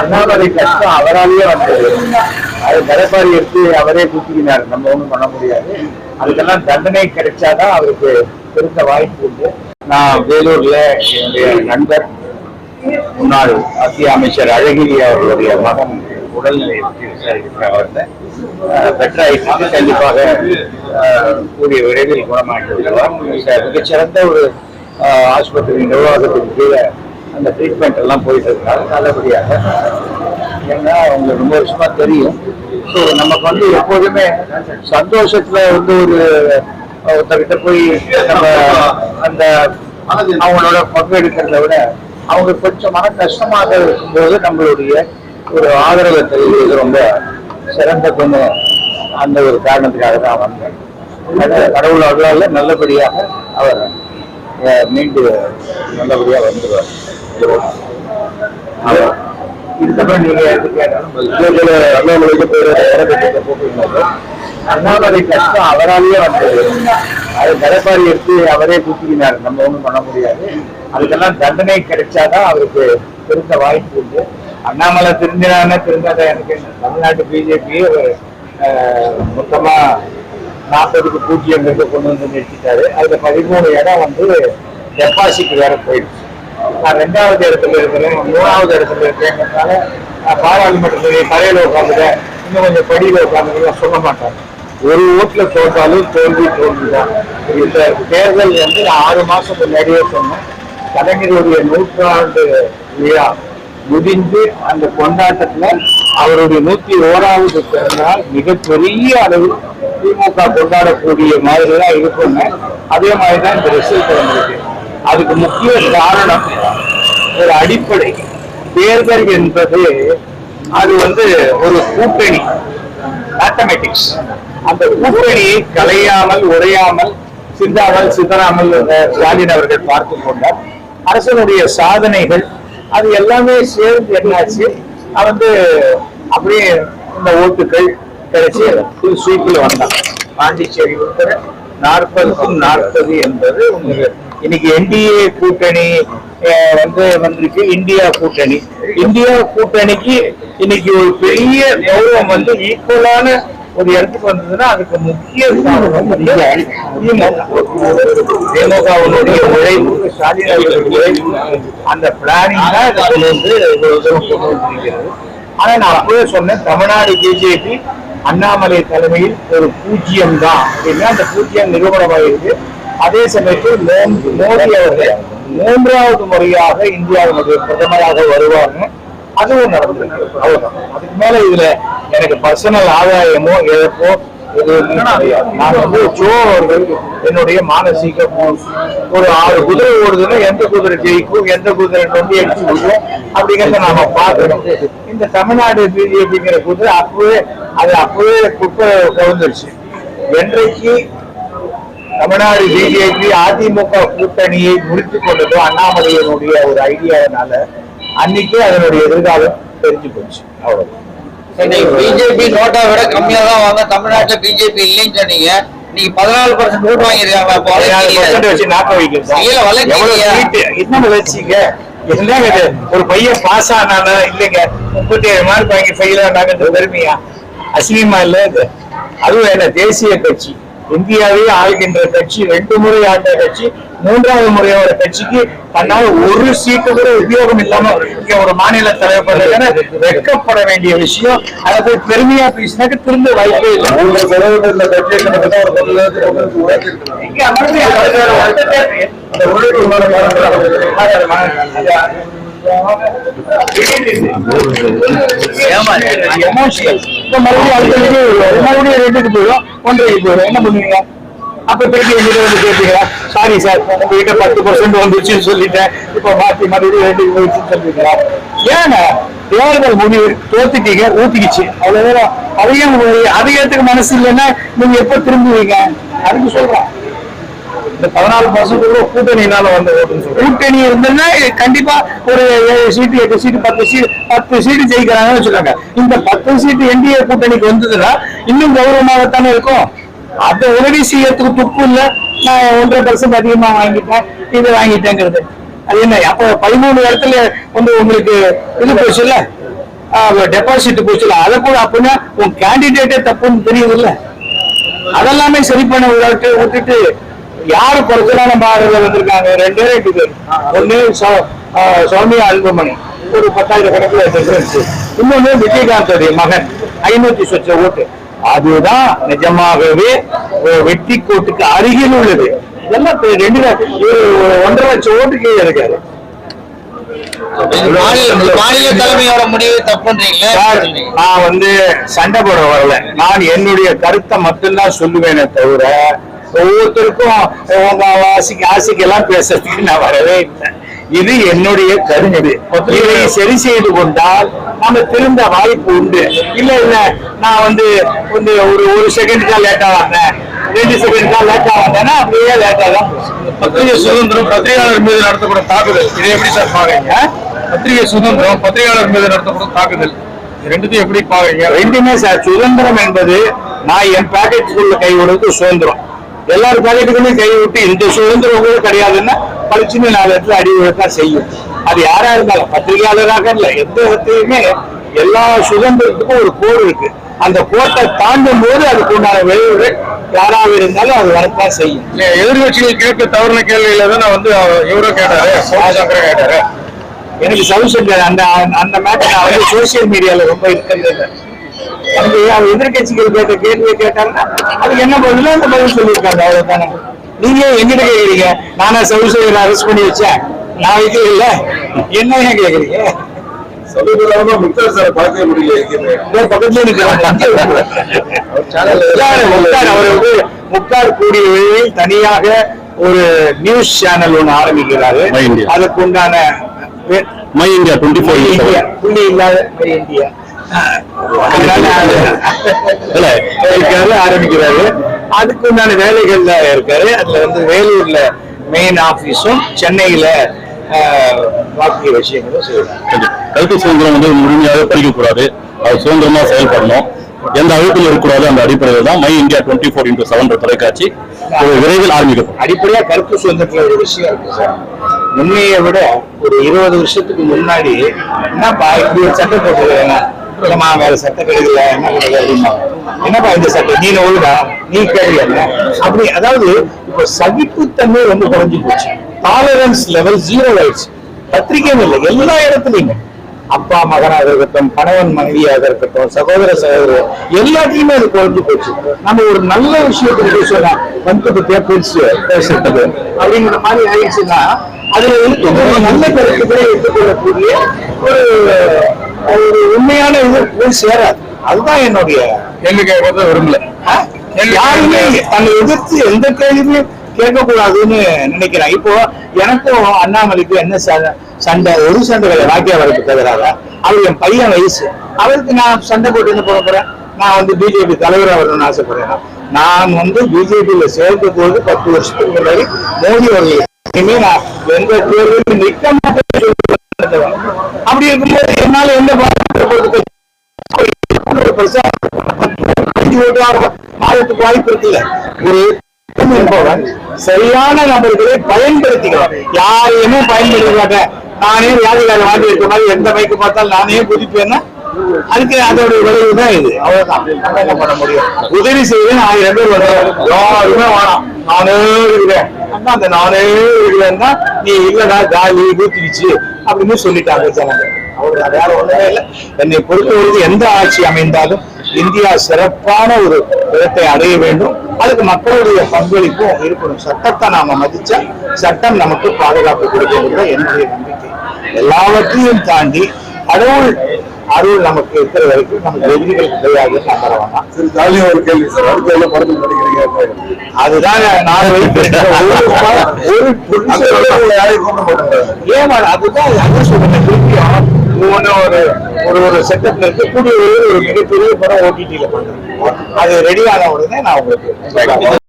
அண்ணாமலை கஷ்டம் அவராலேயே வந்தது. அது தலைப்பாரி எடுத்து அவரே தூக்கினார் நம்ம ஒண்ணும் பண்ண முடியாது. அதுக்கெல்லாம் தண்டனை கிடைச்சாதான் அவருக்கு பெருத்த வாய்ப்பு உண்டு. நான் வேலூர்ல என்னுடைய நண்பர் முன்னாள் மத்திய அமைச்சர் அழகிரி அவர்களுடைய மகன் உடல்நிலை பற்றி விசாரிக்க பெற்றாயிட்டு கண்டிப்பாக கூடிய விரைவில் குணமாகி மிகச்சிறந்த ஒரு ஆஸ்பத்திரி நிர்வாகத்தின் கீழே அந்த ட்ரீட்மெண்ட் எல்லாம் போயிட்டு இருக்காங்க நல்லபடியாக ஏன்னா அவங்களுக்கு ரொம்ப வருஷமா தெரியும். ஸோ நமக்கு வந்து எப்போதுமே சந்தோஷத்துல வந்து ஒரு ஒருத்தர்கிட்ட போய் நம்ம அந்த அவங்களோட பங்கு எடுக்கிறத விட அவங்க கொஞ்சம் மன கஷ்டமாக இருக்கும்போது நம்மளுடைய ஒரு ஆதரவை தெரிவிக்கிறது ரொம்ப சிறந்த பொண்ணு அந்த ஒரு காரணத்துக்காக தான் வந்தேன். கடவுள் அருளால நல்லபடியாக அவர் அஹ், மீண்டு நல்லபடியா வந்துடுவார் நீங்க எது கேட்டாலும் அண்ணாமலைக்கு பேர் இறக்கத்தை போட்டுருந்தாங்க அண்ணாமலை கஷ்டம் அவராலேயே வந்தது அது கடப்பாரி எடுத்து அவரே தூக்கினார் நம்ம ஒண்ணும் பண்ண முடியாது அதுக்கெல்லாம் தண்டனை கிடைச்சாதான் அவருக்கு பெருத்த வாய்ப்பு உண்டு அண்ணாமலை திருந்தினான்னு திருந்தாத எனக்கு என்ன? தமிழ்நாட்டு பிஜேபி மொத்தமா நாற்பதுக்கு பூஜ்ஜியங்கிறது கொண்டு வந்து நிறுத்திட்டாரு அதுல பதிமூணு இடம் வந்து டெபாசிட் வேற போயிடுச்சு நான் ரெண்டாவது இடத்துல இருக்கிறேன் மூணாவது இடத்துல இருக்கேங்கிறதுனால நான் பாராளுமன்றத்தில் தரையில உட்காந்துட்டேன் இன்னும் கொஞ்சம் படியில உட்காந்து சொல்ல மாட்டாங்க ஒரு ஓட்டுல தோற்றாலும் தோல்வி தோல்விதான். இந்த தேர்தல் வந்து நான் ஆறு மாதம் முன்னாடியே சொன்னேன். கலைஞருடைய நூற்றாண்டு விழா முடிந்து அந்த கொண்டாட்டத்துல அவருடைய நூத்தி ஓராவது பிறந்தால் மிகப்பெரிய அளவு திமுக கொண்டாடக்கூடிய மாதிரி தான் இருக்குங்க அதே மாதிரி தான் இந்த ரிசல்ட் வந்திருக்கு. அதுக்கு முக்கிய காரணம் ஒரு அடிப்படை. தேர்தல் என்பது அது வந்து ஒரு கூட்டணி மேத்தமெட்டிக்ஸ் அந்த கூட்டணியை கலையாமல் உடையாமல் சிந்தாமல் சிதறாமல் ஸ்டாலின் அவர்கள் பார்த்து கொண்டார். அரசனுடைய சாதனைகள் அது எல்லாமே சேர்ந்து என்னாச்சு? வந்து அப்படியே இந்த ஓட்டுகள் கிடைச்சி புது ஸ்வீப்பில் வந்தான். பாண்டிச்சேரி உட்பட நாற்பதுக்கும் நாற்பது என்பது உங்களுக்கு இன்னைக்கு என்டிஏ கூட்டணி வந்து வந்திருக்கு இந்தியா கூட்டணி. இந்தியா கூட்டணிக்கு இன்னைக்கு ஒரு பெரிய கௌரவம் வந்து ஈக்குவலான ஒரு இடத்துக்கு வந்ததுன்னா அதுக்கு முக்கிய காரணம் திமுக. திமுகவினுடைய உழைப்பு ஸ்டாலின் அவர்களுடைய உழைப்பு அந்த பிளானிங் தான் வந்து கொண்டு வந்திருக்கிறது. ஆனா நான் அப்பவே சொன்னேன் தமிழ்நாடு பிஜேபி அண்ணாமலை தலைமையில் ஒரு பூஜ்ஜியம் தான். அப்படின்னா அந்த பூஜ்ஜியம் நிரூபணமாயிருக்கு அதே சமயத்தில் மோடி அவர்கள் மூன்றாவது முறையாக இந்தியாவினுடைய பிரதமராக வருவாங்க. அதுவும் நடந்திருக்கு. அவ்வளவுதான். அதுக்கு மேல இதுல எனக்கு பர்சனல் ஆதாயமோ இழப்போ நான் வந்து ஜோ அவர்கள் என்னுடைய மானசீக ஒரு ஆறு குதிரை ஓடுதுன்னா எந்த குதிரை ஜெயிக்கும் எந்த குதிரை நொண்டி அடிச்சு விடுவோம் அப்படிங்கறத நாம பார்க்கணும். இந்த தமிழ்நாடு பிஜேபிங்கிற குதிரை அப்பவே அது அப்பவே குப்பை கவுந்துருச்சு என்றைக்கு தமிழ்நாடு பிஜேபி அதிமுக கூட்டணியை முடித்துக் கொண்டதோ அண்ணாமலையினுடைய ஒரு ஐடியாவினால அன்னைக்கே அதனுடைய எதிர்காலம் தெரிஞ்சு போச்சு. அவ்வளவு பிஜேபி நோட்டை விட கம்மியா தான் வாங்க தமிழ்நாட்டுல பிஜேபி இல்லைன்னு சொன்னீங்க நீங்க. பதினாலு பர்சன்ட் ஓட்டு வாங்கிருக்காங்க என்னங்க ஒரு பையன் பாஸ் ஆனானா? இல்லைங்க. முப்பத்தி ஏழு மார்க் வாங்கி ஃபெயில் ஆனாங்கன்ற பெருமையா? அசிங்கமா இல்ல இது? அதுவும் என்ன தேசிய கட்சி. இந்தியாவே ஆள்கின்ற கட்சி ரெண்டு முறை ஆண்ட கட்சி மூன்றாவது முறையோட கட்சிக்கு தன்னால் ஒரு சீட்டு கூட உபயோகம் இல்லாம இங்க ஒரு மாநில தலைவர் வெட்கப்பட வேண்டிய விஷயம். அதை போய் பெருமையா பேசினாக்க திரும்ப வாய்ப்பே இல்லை. இங்க உழைப்பு எமோஷனல் இப்ப மறுபடியும் அடுத்த மறுபடியும் ரெண்டுக்கு போயிடும் ஒன்றரைக்கு போயிடும் என்ன பண்ணுவீங்க அப்ப திருப்பி எங்கிட்ட வந்து கேட்பீங்களா சாரி? சார் உங்ககிட்ட பத்து பர்சன்ட் வந்துருச்சுன்னு சொல்லிட்டேன் இப்ப மாத்தி மறுபடியும் ரெண்டுக்கு போயிடுச்சுன்னு சொல்லிட்டீங்களா ஏங்க தேர்தல் முடிவு தோத்துட்டீங்க ஊத்திக்கிச்சு அவ்வளவு நேரம் அதையும் அதிகத்துக்கு மனசு இல்லைன்னா நீங்க எப்ப திரும்புவீங்க அதுக்கு சொல்றேன் இந்த பதினாலு பர்சன்ட் கூட்டணினால வந்த கூட்டணி இருந்ததுன்னா கண்டிப்பா ஒரு ஏழு சீட்டு எட்டு சீட்டு பத்து சீட்டு பத்து சீட்டு ஜெயிக்கிறாங்கன்னு வச்சுக்கோங்க. இந்த பத்து சீட்டு என்டிஏ கூட்டணிக்கு வந்ததுன்னா இன்னும் கௌரவமாகத்தானே இருக்கும். அதை உதவி செய்யறதுக்கு துப்பு இல்லை. நான் ஒன்றரை பர்சன்ட் அதிகமா வாங்கிட்டேன். இது வாங்கிட்டேங்கிறது. அது என்ன? அப்போ பதிமூணு இடத்துல வந்து உங்களுக்கு இது போச்சுல்ல டெபாசிட் போச்சுல அதை கூட அப்படின்னா உன் கேண்டிடேட்டே தப்புன்னு தெரியுது இல்ல? அதெல்லாமே சரி பண்ண விட்டு விட்டுட்டு யாரு குறைச்சலான மாறுதல் வந்திருக்காங்க? ரெண்டே ரெண்டு பேர். ஒண்ணு சௌ- ஆஹ் சௌமியா அன்புமணி. ஒரு பத்தாயிரம் கணக்குல டிஃபரன்ஸ் இன்னொன்னு விஜயகாந்தோடைய மகன். ஐநூத்தி சொச்ச ஓட்டு. அதுதான் நிஜமாகவே வெற்றி கோட்டுக்கு அருகில் உள்ளது. இதெல்லாம் ரெண்டு ஒன்றரை லட்சம் ஓட்டுக்கு இருக்காரு. மாநில தலைமையோட முடிவு தப்புன்றீங்களா? நான் வந்து சண்டை போட வரல. நான் என்னுடைய கருத்தை மட்டும்தான் சொல்லுவேனே தவிர ஒவ்வொருத்தருக்கும் உங்க ஆசைக்கு ஆசைக்கு எல்லாம் பேசுறதுக்கு நான் வரவே இல்லை. இது என்னுடைய கருத்து. இதை சரி செய்து கொண்டால் நம்ம திருந்த வாய்ப்பு உண்டு. இல்ல இல்ல நான் வந்து வந்து ஒரு ஒரு செகண்ட் தான் லேட்டா வந்தேன். ரெண்டு செகண்ட் தான் லேட்டா வந்தேன்னா அப்படியே லேட்டா தான். பத்திரிகை சுதந்திரம் பத்திரிகையாளர் மீது நடத்தப்படும் தாக்குதல். இதை எப்படி சார் பாக்குறீங்க பத்திரிகை சுதந்திரம் பத்திரிகையாளர் மீது நடத்தப்படும் தாக்குதல். ரெண்டுத்தையும் எப்படி பாக்குறீங்க ரெண்டுமே சார் சுதந்திரம் என்பது நான் என் பாக்கெட்டுக்குள்ள கை விடுறது சுதந்திரம். எல்லார் பாக்கெட்டுக்குமே கை விட்டு இந்த சுதந்திரம் கூட கிடையாதுன்னா பளிச்சுன்னு நாலு இடத்துல அடி விழத்தான் செய்யும். அது யாரா இருந்தாலும் பத்திரிகையாளராக இல்லை எந்த இடத்துலையுமே எல்லா சுதந்திரத்துக்கும் ஒரு கோடு இருக்கு. அந்த கோட்டை தாண்டும் போது அதுக்கு உண்டான விளைவுகள் யாராக இருந்தாலும் அது வரத்தான் செய்யும். இல்ல, எதிர்க்கட்சிகள் கேட்க தவறுன கேள்வியில தான் நான் வந்து இவரும் கேட்டாரு சோமசங்கர் கேட்டாரு. எனக்கு சவுசங்க அந்த அந்த மேட்டர் நான் வந்து சோசியல் மீடியால ரொம்ப இருக்கிறது இல்லை. அவர் எதிர்கட்சிகள் கேட்ட கேள்வியை கேட்டாங்கன்னா அதுக்கு என்ன பதிலோ அந்த பதில் சொல்லியிருக்காங்க அவ்வளவுதானே. நீங்க எங்கிட்ட கேக்குறீங்க நானா சவுசேகரை அரெஸ்ட் பண்ணி வச்சேன். நான் வைக்கல இல்ல. என்ன ஏன் கேக்குறீங்க? பக்கத்துல நிக்கிறாங்க முக்தார் கூடிய வேளையில் தனியாக ஒரு நியூஸ் சேனல் ஒண்ணு ஆரம்பிக்கிறாரு. My India. அதுக்கு உண்டான வே- my India twenty my India. புள்ளி இல்லாத மை இந்தியா. அது இல்ல. ஆரம்பிக்கிறாரு அதுக்கு உண்டான வேலைகள்ல இருக்காரு. அதுல வந்து வேலூர்ல மெயின் ஆபீஸும் சென்னையில ஆஹ், பாக்கி விஷயங்களும் செய்யறாங்க கருத்து சுதந்திரம் வந்து முழுமையாக பறிக்கக்கூடாது அது சுதந்திரமா செயல்படணும். எந்த அழுத்தம் இருக்கக்கூடாது அந்த அடிப்படையில் தான் my India twenty four into seven தொலைக்காட்சி ஒரு விரைவில் ஆரம்பிக்கப்படும். அடிப்படையா கருத்து சுதந்திரத்துல ஒரு விஷயம் இருக்கு சார். உண்மையை விட ஒரு இருபது வருஷத்துக்கு முன்னாடி ஒரு சட்டம் போட்டுருக்காங்க இல்லம்மா வேற சட்டம் கிடைக்கல என்ன கிடைக்கல என்னப்பா இந்த சட்டம்? நீ ஒழுங்கா? நீ கேள்வி அப்படி அதாவது இப்போ சகிப்புத்தன்மை ரொம்ப குறைஞ்சு போச்சு. டாலரன்ஸ் லெவல் ஜீரோ ஆயிடுச்சு. பத்திரிகையும் இல்லை எல்லா இடத்துலயுமே. அப்பா மகனாக இருக்கட்டும் கணவன் மனைவியாக இருக்கட்டும் சகோதர சகோதரர் எல்லாத்தையுமே அது குறைஞ்சு போச்சு. நம்ம ஒரு நல்ல விஷயத்தை பேசலாம் வந்து பத்தியா பேசுறது அப்படிங்கிற மாதிரி ஆயிடுச்சுன்னா அதுல இருக்கக்கூடிய நல்ல கருத்துக்களை எடுத்துக்கொள்ளக்கூடிய ஒரு ஒரு உண்மையான இது போய் சேராது. அதுதான் என்னுடைய கேள்வி கேட்கறத விரும்பல? யாருமே தன்னை எதிர்த்து எந்த கேள்வியும் கேட்கக்கூடாதுன்னு நினைக்கிறேன் இப்போ எனக்கும் அண்ணாமலைக்கும் என்ன சண்டை? ஒரு சண்டை கிடையாது. வாக்கிய வரப்பு தவிராக. அவர் என் பையன் வயசு. அவருக்கு நான் சண்டை போட்டு என்ன போக போறேன்? நான் வந்து பிஜேபி தலைவராக வரணும்னு ஆசைப்படுறேன்? நான் வந்து பிஜேபியில சேர்ந்த போது பத்து வருஷத்துக்கு முன்னாடி மோடி அவர்கள் நான் எந்த தேர்தலும் நிற்க சொல்லிட்டு அப்படி இருக்கும்போது அதனால எந்த பாதிப்பு பெருசா மாதத்துக்கு வாய்ப்பு இருக்குல்ல? ஒரு என்பவன் சரியான நபர்களை பயன்படுத்திக்கலாம். யாரையுமே பயன்படுத்த மாட்டேன் நானே வியாதிகார வாங்கி இருக்க மாதிரி எந்த பைக்கு பார்த்தாலும் நானே குதிப்பேன்னா அதுக்கு அதோட விளைவு தான் இது. அவ்வளவுதான். என்ன பண்ண முடியும். உதவி செய்வேன் நான் பேர் வருவாங்க. யாருமே வேணாம். நானே இருக்கிறேன். அண்ணா, அந்த நானே இருக்கிறேன்னா நீ இல்லடா காலி ஊத்திடுச்சு அப்படின்னு சொல்லிட்டாங்க ஜனங்க அவ்வளவுதான் வேற ஒண்ணுமே இல்லை. என்னை பொறுத்தவரைக்கும் எந்த ஆட்சி அமைந்தாலும் இந்தியா சிறப்பான ஒரு இடத்தை அடைய வேண்டும். அதுக்கு மக்களுடைய பங்களிப்பும் இருக்கணும். சட்டத்தை நாம மதிச்சா சட்டம் நமக்கு பாதுகாப்பு கொடுக்கின்ற என்னுடைய நம்பிக்கை. எல்லாவற்றையும் தாண்டி கடவுள் அருள் நமக்கு இருக்கிற வரைக்கும் நமக்கு எதிரிகள் கிடையாது நம்புற வேணாம். சரி ஜாலியா ஒரு கேள்வி சார். அடுத்த எல்லாம் படத்தில் நடிக்கிறீங்க அதுதான் நான் ஒரு ஏமா அதுதான் அதான் சொல்றேன். ஒவ்வொன்று ஒரு ஒரு ஒரு செட்டப்ல இருக்கக்கூடிய ஒரு ஒரு மிகப்பெரிய படம் ஓடிடியில் பண்ணுறேன் அது ரெடி ஆன உடனே நான் உங்களுக்கு